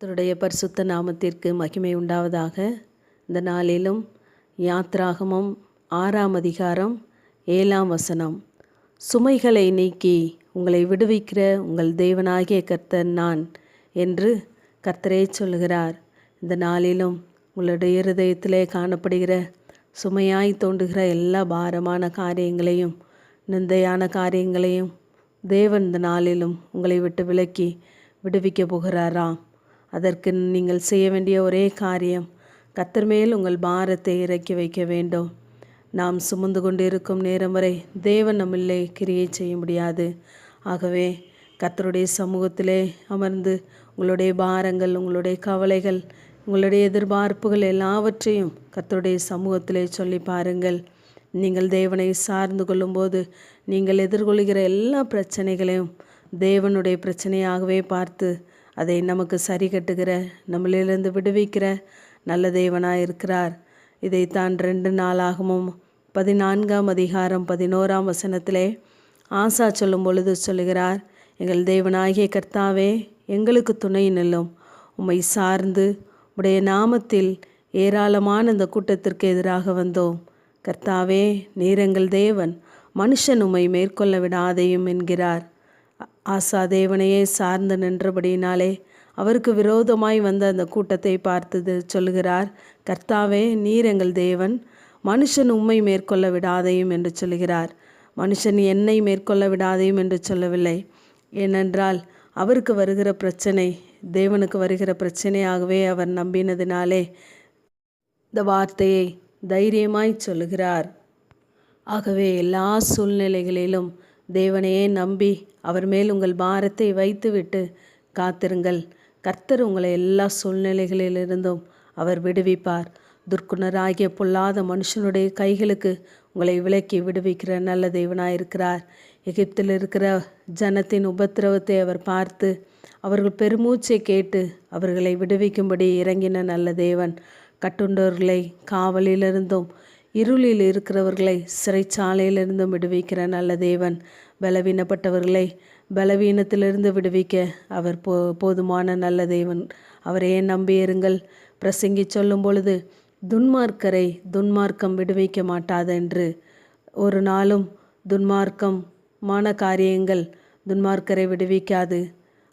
கத்தருடைய பரிசுத்த நாமத்திற்கு மகிமை உண்டாவதாக. இந்த நாளிலும் யாத்ராகமம் ஆறாம் அதிகாரம் ஏழாம் வசனம். சுமைகளை நீக்கி உங்களை விடுவிக்கிற உங்கள் தேவனாகிய கர்த்தர் நான் என்று கர்த்தரே சொல்கிறார் இந்த நாளிலும் உங்களுடைய இருதயத்திலே காணப்படுகிற சுமையாய் தோன்றுகிற எல்லா பாரமான காரியங்களையும் நிந்தையான காரியங்களையும் தேவன் இந்த நாளிலும் உங்களை விட்டு விலக்கி விடுவிக்க போகிறாராம் அதற்கு நீங்கள் செய்ய வேண்டிய ஒரே காரியம் கத்தர் மேல் உங்கள் பாரத்தை இறக்கி வைக்க வேண்டும். நாம் சுமந்து கொண்டிருக்கும் நேரம் வரை தேவன் நம்மில்லை கிரியை செய்ய முடியாது. ஆகவே கத்தருடைய சமூகத்திலே அமர்ந்து உங்களுடைய பாரங்கள் உங்களுடைய கவலைகள் உங்களுடைய எதிர்பார்ப்புகள் எல்லாவற்றையும் கத்தருடைய சமூகத்திலே சொல்லி பாருங்கள். நீங்கள் தேவனை சார்ந்து கொள்ளும்போது நீங்கள் எதிர்கொள்கிற எல்லா பிரச்சனைகளையும் தேவனுடைய பிரச்சனையாகவே பார்த்து அதை நமக்கு சரி கட்டுகிற நம்மளிலிருந்து விடுவிக்கிற நல்ல தேவனாக இருக்கிறார். இதைத்தான் ரெண்டு நாளாகவும் பதினான்காம் அதிகாரம் பதினோராம் வசனத்திலே ஆசா சொல்லும் பொழுது சொல்லுகிறார் எங்கள் தேவனாகிய கர்த்தாவே எங்களுக்கு துணை நில்லும். உம்மை சார்ந்து உடைய நாமத்தில் ஏராளமான இந்த கூட்டத்திற்கு எதிராக வந்தோம். கர்த்தாவே நீரங்கள் தேவன். மனுஷன் உம்மை மேற்கொள்ள விடாதையும் என்கிறார். ஆசா தேவனையே சார்ந்து நின்றபடியினாலே அவருக்கு விரோதமாய் வந்த அந்த கூட்டத்தை பார்த்தது சொல்கிறார் கர்த்தாவே நீர் எங்கள் தேவன். மனுஷன் உண்மை மேற்கொள்ள விடாதையும் என்று சொல்கிறார் மனுஷன் என்னை மேற்கொள்ள விடாதையும் என்று சொல்லவில்லை. ஏனென்றால் அவருக்கு வருகிற பிரச்சனை தேவனுக்கு வருகிற பிரச்சனையாகவே அவர் நம்பினதினாலே இந்த வார்த்தையை தைரியமாய் சொல்லுகிறார். ஆகவே எல்லா சூழ்நிலைகளிலும் தேவனையே நம்பி அவர் மேல் உங்கள் பாரத்தை வைத்துவிட்டு காத்திருங்கள். கர்த்தர் உங்களை எல்லா சூழ்நிலைகளிலிருந்தும் அவர் விடுவிப்பார். துர்க்குணராகிய பொல்லாத மனுஷனுடைய கைகளுக்கு உங்களை விலக்கி விடுவிக்கிற நல்ல தேவனாயிருக்கிறார். எகிப்தில் இருக்கிற ஜனத்தின் உபத்திரவத்தை அவர் பார்த்து அவர்கள் பெருமூச்சை கேட்டு அவர்களை விடுவிக்கும்படி இறங்கின நல்ல தேவன். கட்டுண்டவர்களை காவலிலிருந்தும் இருளில் இருக்கிறவர்களை சிறைச்சாலையிலிருந்தும் விடுவிக்கிற நல்ல தேவன். பலவீனப்பட்டவர்களை பலவீனத்திலிருந்து விடுவிக்க அவர் போ போதுமான நல்ல தேவன். அவரையே நம்பியிருங்கள் பிரசங்கி சொல்லும் பொழுது துன்மார்க்கரை துன்மார்க்கம் விடுவிக்க மாட்டாது என்று. ஒரு நாளும் துன்மார்க்கமான காரியங்கள் துன்மார்க்கரை விடுவிக்காது.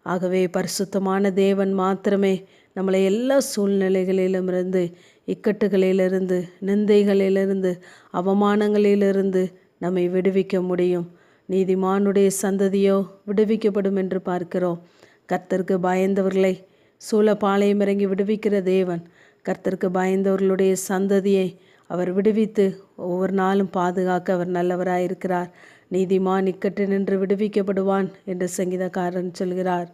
ஆகவே பரிசுத்தமான தேவன் மாத்திரமே நம்மளை எல்லா சூழ்நிலைகளிலும் இருந்து இக்கட்டுகளிலிருந்து நிந்தைகளிலிருந்து அவமானங்களிலிருந்து நம்மை விடுவிக்க முடியும். நீதிமானுடைய சந்ததியோ விடுவிக்கப்படும் என்று பார்க்கிறோம். கர்த்தருக்கு பயந்தவர்களை சூழப்பாளையம் இறங்கி விடுவிக்கிற தேவன் கர்த்தருக்கு பயந்தவர்களுடைய சந்ததியை அவர் விடுவித்து ஒவ்வொரு நாளும் பாதுகாக்க அவர் நல்லவராயிருக்கிறார். நீதிமான் இக்கட்டு நின்று விடுவிக்கப்படுவான் என்று சங்கீதக்காரன் சொல்கிறார்.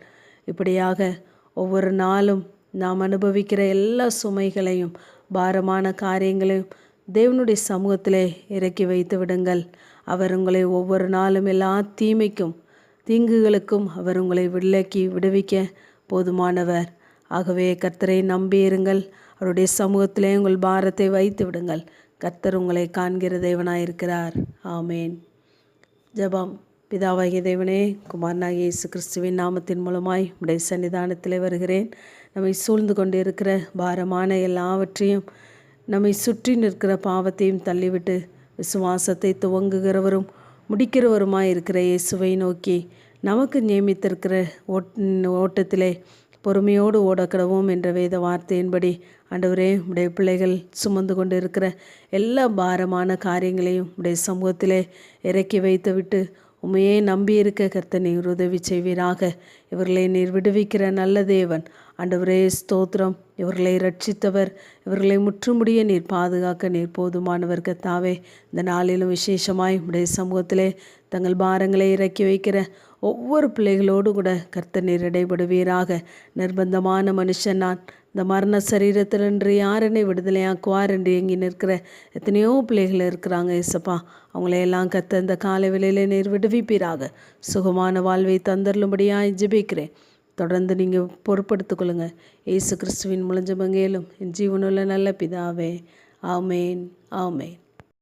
இப்படியாக ஒவ்வொரு நாளும் நாம் அனுபவிக்கிற எல்லா சுமைகளையும் பாரமான காரியங்களையும் தேவனுடைய சமூகத்திலே இறக்கி வைத்து விடுங்கள். அவர் உங்களை ஒவ்வொரு நாளும் எல்லா தீமைக்கும் தீங்குகளுக்கும் அவர் உங்களை விலக்கி விடுவிக்க போதுமானவர். ஆகவே கர்த்தரை நம்பியிருங்கள். அவருடைய சமூகத்திலே உங்கள் பாரத்தை வைத்து விடுங்கள். கர்த்தர் உங்களை காண்கிற தேவனாயிருக்கிறார். ஆமேன். ஜபாம். பிதாவாகிய தேவனே குமாரனாகிய இயேசு கிறிஸ்துவின் நாமத்தின் மூலமாய் உடைய சன்னிதானத்தில் வருகிறேன். நம்மை சூழ்ந்து கொண்டு இருக்கிற பாரமான எல்லாவற்றையும் நம்மை சுற்றி நிற்கிற பாவத்தையும் தள்ளிவிட்டு விசுவாசத்தை துவங்குகிறவரும் முடிக்கிறவருமாய் இருக்கிற இயேசுவை நோக்கி நமக்கு நியமித்திருக்கிற ஓட் ஓட்டத்திலே பொறுமையோடு ஓடக்கிடவும் என்ற வேத வார்த்தையின்படி ஆண்டவரே உடைய பிள்ளைகள் சுமந்து கொண்டு இருக்கிற எல்லா பாரமான காரியங்களையும் உடைய சமூகத்திலே இறக்கி வைத்து விட்டு உண்மையே நம்பியிருக்க கர்த்த நீர் உதவி செய்வீராக. இவர்களை நீர் விடுவிக்கிற நல்ல தேவன். ஆண்டவரே ஸ்தோத்திரம். இவர்களை ரட்சித்தவர் இவர்களை முற்றுமுடிய நீர் பாதுகாக்க நீர் போதுமானவர் கத்தாவே இந்த நாளிலும் விசேஷமாய் உடைய சமூகத்திலே தங்கள் பாரங்களை இறக்கி வைக்கிற ஒவ்வொரு பிள்ளைகளோடு கூட கர்த்த நீர் இடைபடுவீராக. நிர்பந்தமான மனுஷன் நான். இந்த மரண சரீரத்தில் என்று யார் என்னை விடுதலையாக்குவார் என்று எங்கி நிற்கிற எத்தனையோ பிள்ளைகள் இருக்கிறாங்க இசப்பா அவங்களையெல்லாம் கத்த இந்த கால விலையில நீர் விடுவிப்பீராக. சுகமான வாழ்வை தந்தருளும்படியாக ஜிபிக்கிறேன். தொடர்ந்து நீங்கள் பொறுப்படுத்திக் கொள்ளுங்கள் ஏசு கிறிஸ்துவின் முழஞ்சமங்கேலும் என் ஜீவனுள்ள நல்ல பிதாவே. ஆமேன். ஆமேன்.